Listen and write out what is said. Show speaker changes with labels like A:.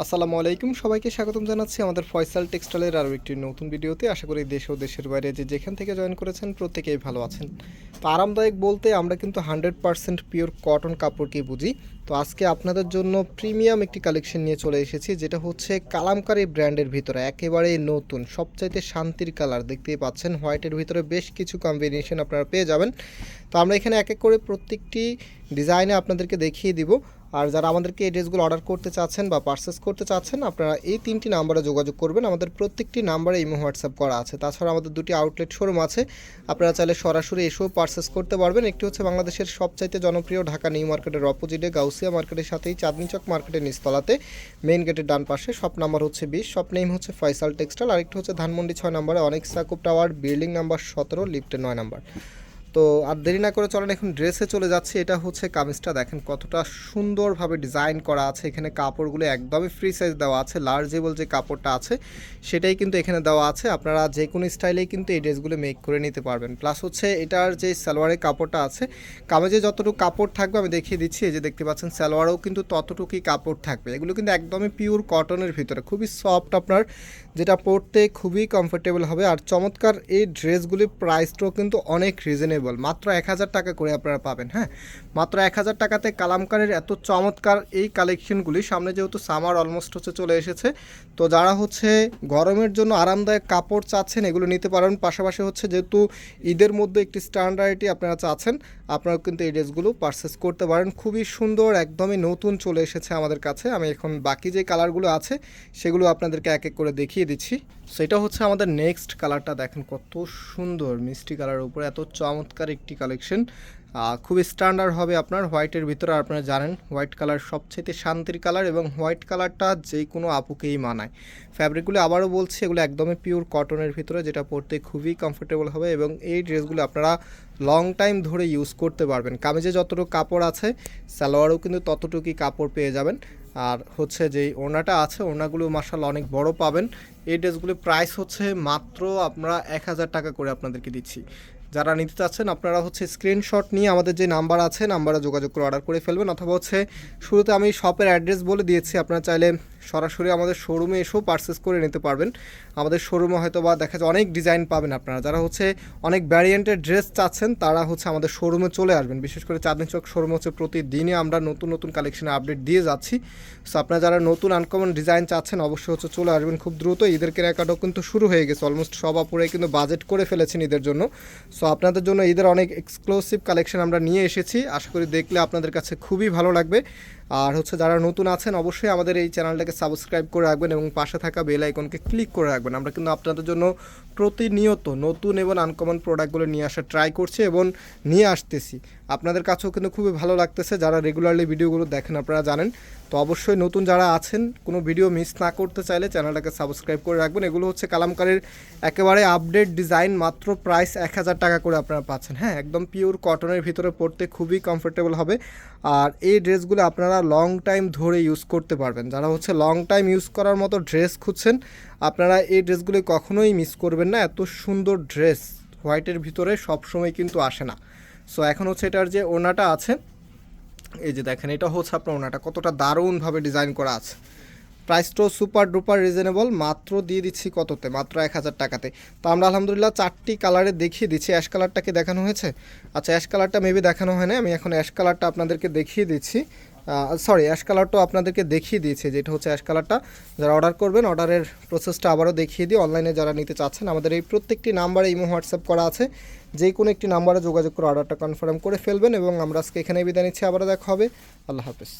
A: আসসালামু আলাইকুম। সবাইকে স্বাগতম জানাচ্ছি আমাদের ফয়সাল টেক্সটাইলের আরও একটি নতুন ভিডিওতে। আশা করি দেশ ও দেশের বাইরে যে যেখান থেকে জয়েন করেছেন প্রত্যেকেই ভালো আছেন। তো আরামদায়ক বলতে আমরা কিন্তু হান্ড্রেড পারসেন্ট পিওর কটন কাপড়কেই বুঝি। তো আজকে আপনাদের জন্য প্রিমিয়াম একটি কালেকশন নিয়ে চলে এসেছি, যেটা হচ্ছে কালামকারী ব্র্যান্ডের ভিতরে, একেবারে নতুন, সবচাইতে শান্তির কালার। দেখতেই পাচ্ছেন, হোয়াইটের ভিতরে বেশ কিছু কম্বিনেশন আপনারা পেয়ে যাবেন। তো আমরা এখানে এক এক করে প্রত্যেকটি ডিজাইনে আপনাদেরকে দেখিয়ে দিব। আর যারা আমাদেরকে এই ড্রেসগুলো অর্ডার করতে চাচ্ছেন বা পারচেস করতে চাচ্ছেন, আপনারা এই তিনটি নাম্বারে যোগাযোগ করবেন। আমাদের প্রত্যেকটি নাম্বারে ইমো, হোয়াটসঅ্যাপ করা আছে। তাছাড়া আমাদের দুটি আউটলেট শোরুম আছে। আপনারা চাইলে সরাসরি এসেও পারচেস করতে পারবেন। একটি হচ্ছে বাংলাদেশের সবচাইতে জনপ্রিয় ঢাকা নিউ মার্কেটের অপোজিটে গাউসিয়া মার্কেটের সাথেই চাঁদনি চক মার্কেটের নিচতলাতে মেইন গেটের ডান পাশে। শপ নাম্বার হচ্ছে বিশ শপ নেম হচ্ছে ফয়সাল টেক্সটাইল আরেকটি হচ্ছে ধানমন্ডি ছয় নম্বরে অনেক সাকুব টাওয়ার বিল্ডিং নাম্বার সতেরো লিফটের নয় নাম্বার। তো আর দেরি না করে চলেন, এখন ড্রেসে চলে যাচ্ছি। এটা হচ্ছে কামিজটা, দেখেন কতটা সুন্দরভাবে ডিজাইন করা আছে। এখানে কাপড়গুলো একদমই ফ্রি সাইজ দেওয়া আছে লার্জেবল যে কাপড়টা আছে, সেটাই কিন্তু এখানে দেওয়া আছে। আপনারা যে কোনো স্টাইলেই কিন্তু এই ড্রেসগুলো মেক করে নিতে পারবেন। প্লাস হচ্ছে এটার যে সালোয়ারের কাপড়টা আছে, কামিজে যতটুকু কাপড় থাকবে, আমি দেখিয়ে দিচ্ছি। এই যে দেখতে পাচ্ছেন, সালোয়ারেও কিন্তু ততটুকুই কাপড় থাকবে। এগুলো কিন্তু একদমই পিওর কটনের ভিতরে, খুবই সফট আপনার, যেটা পরতে খুবই কমফোর্টেবল হবে। আর চমৎকার এই ড্রেসগুলির প্রাইসটাও কিন্তু অনেক রিজনেবল মাত্র এক হাজার টাকা করে আপনারা পাবেন হ্যাঁ? মাত্র এক হাজার টাকাতে কালামকারের এত চমৎকার এই কালেকশনগুলি সামনে যেহেতু সামার অলমোস্ট হচ্ছে চলে এসেছে, তো যারা হচ্ছে গরমের জন্য আরামদায়ক কাপড় চাচ্ছেন, এগুলো নিতে পারেন। পাশাপাশি হচ্ছে যেহেতু ঈদের মধ্যে একটি স্ট্যান্ডার্ডটি আপনারা চাচ্ছেন আপনারা কিন্তু এই ড্রেসগুলো পারচেস করতে পারেন। খুবই সুন্দর, একদমই নতুন চলে এসেছে আমাদের কাছে। আমি এখন বাকি যে কালারগুলো আছে, সেগুলো আপনাদেরকে এক এক করে দেখিয়ে দিচ্ছি। সেটা হচ্ছে আমাদের নেক্সট কালারটা দেখেন কত সুন্দর মিষ্টি কালারের উপরে, এত চমৎকার একটি কালেকশন খুবই স্ট্যান্ডার্ড হবে আপনার হোয়াইটের ভিতরে আপনারা জানেন হোয়াইট কালার সবচেয়ে শান্তির কালার এবং হোয়াইট কালারটা যে কোনো আপুকেই মানায়। ফ্যাব্রিকগুলো আবারও বলছি, এগুলো একদমই পিওর কটনের ভিতরে, যেটা পরতে খুবই কমফোর্টেবল হবে এবং এই ড্রেসগুলো আপনারা লং টাইম ধরে ইউজ করতে পারবেন। কামিজে যতটুকু কাপড় আছে, সালোয়ারও কিন্তু ততটুকুই কাপড় পেয়ে যাবেন। আর হচ্ছে যেই ওড়নাটা আছে, ওড়নাগুলো মার্শাল অনেক বড় পাবেন। এই ড্রেসগুলির প্রাইস হচ্ছে মাত্র আমরা এক হাজার টাকা করে আপনাদেরকে দিচ্ছি। যারা নিতে চাচ্ছেন, আপনারা হচ্ছে স্ক্রিনশট নিয়ে আমাদের যে নাম্বার আছে নাম্বারে যোগাযোগ করে অর্ডার করে ফেলবেন। অথবা হচ্ছে শুরুতে আমি শপের অ্যাড্রেস বলে দিয়েছি, আপনারা চাইলে সরাসরি আমাদের শোরুমে এসেও পারচেস করে নিতে পারবেন। আমাদের শোরুমে হয়তো বা দেখা যায় অনেক ডিজাইন পাবেন আপনারা। যারা হচ্ছে অনেক ভ্যারিয়েন্টের ড্রেস চাচ্ছেন, তারা হচ্ছে আমাদের শোরুমে চলে আসবেন। বিশেষ করে চাঁদনি চক শোরুম হচ্ছে প্রতিদিনই আমরা নতুন নতুন কালেকশনে আপডেট দিয়ে যাচ্ছি। সো আপনারা যারা নতুন আনকমন ডিজাইন চাচ্ছেন, অবশ্যই হচ্ছে চলে আসবেন খুব দ্রুত। ঈদের কেনাকাটাও কিন্তু শুরু হয়ে গেছে। অলমোস্ট সব আপুরে কিন্তু বাজেট করে ফেলেছেন ঈদের জন্য। সো আপনাদের জন্য ঈদের অনেক এক্সক্লুসিভ কালেকশন আমরা নিয়ে এসেছি। আশা করি দেখলে আপনাদের কাছে খুবই ভালো লাগবে। আর হচ্ছে যারা নতুন আছেন, অবশ্যই আমাদের এই চ্যানেলটাকে সাবস্ক্রাইব করে রাখবেন এবং পাশে থাকা বেল আইকনকে ক্লিক করে রাখবেন। আমরা কিন্তু আপনাদের জন্য প্রতিনিয়ত নতুন এবং আনকমন প্রোডাক্টগুলো নিয়ে আসার ট্রাই করছি এবং নিয়ে আসতেছি। আপনাদের কাছেও কিন্তু খুবই ভালো লাগতেছে যারা রেগুলারলি ভিডিওগুলো দেখেন, আপনারা জানেন। তো অবশ্যই নতুন যারা আছেন, কোনো ভিডিও মিস না করতে চাইলে চ্যানেলটাকে সাবস্ক্রাইব করে রাখবেন। এগুলো হচ্ছে কালামকারের একেবারে আপডেট ডিজাইন মাত্র প্রাইস এক হাজার টাকা করে আপনারা পাচ্ছেন। হ্যাঁ একদম পিওর কটনের ভিতরে পড়তে খুবই কমফোর্টেবল হবে। আর এই ড্রেসগুলো আপনারা লং টাইম ধরে ইউজ করতে পারবেন। যারা হচ্ছে লং টাইম ইউজ করার মতো ড্রেস খুঁজছেন, আপনারা এই ড্রেসগুলি কখনোই মিস করবেন না। এত সুন্দর ড্রেস হোয়াইটের ভিতরে সবসময় কিন্তু আসে না। সো এখন হচ্ছে এটার যে ওনাটা আছে, এই যে দেখেন, এটা হচ্ছে আপনার ওনাটা। কতটা দারুণভাবে ডিজাইন করা আছে। প্রাইসটাও সুপার ডুপার রিজনেবল মাত্র দিয়ে দিচ্ছি কততে? মাত্র এক হাজার টাকাতে। তো আমরা আলহামদুলিল্লাহ চারটি কালারে দেখিয়ে দিচ্ছি। অ্যাশ কালারটাকে দেখানো হয়েছে? আচ্ছা অ্যাশ কালারটা মেবি দেখানো হয় না আমি এখন অ্যাশ কালারটা আপনাদেরকে দেখিয়ে দিচ্ছি। সরি অ্যাশ কালারটাও আপনাদেরকে দেখিয়ে দিয়েছে যেটা হচ্ছে অ্যাশ কালারটা যারা অর্ডার করবেন অর্ডারের প্রসেসটা আবারও দেখিয়ে দিই। অনলাইনে যারা নিতে চাচ্ছেন, আমাদের এই প্রত্যেকটি নাম্বারে ইমো, হোয়াটসঅ্যাপ করা আছে। যে কোনো একটি নাম্বারে যোগাযোগ করে অর্ডারটা কনফার্ম করে ফেলবেন এবং আমরা আজকে এখানে বিদায় নিচ্ছি। আবারও দেখা হবে। আল্লাহ হাফেজ।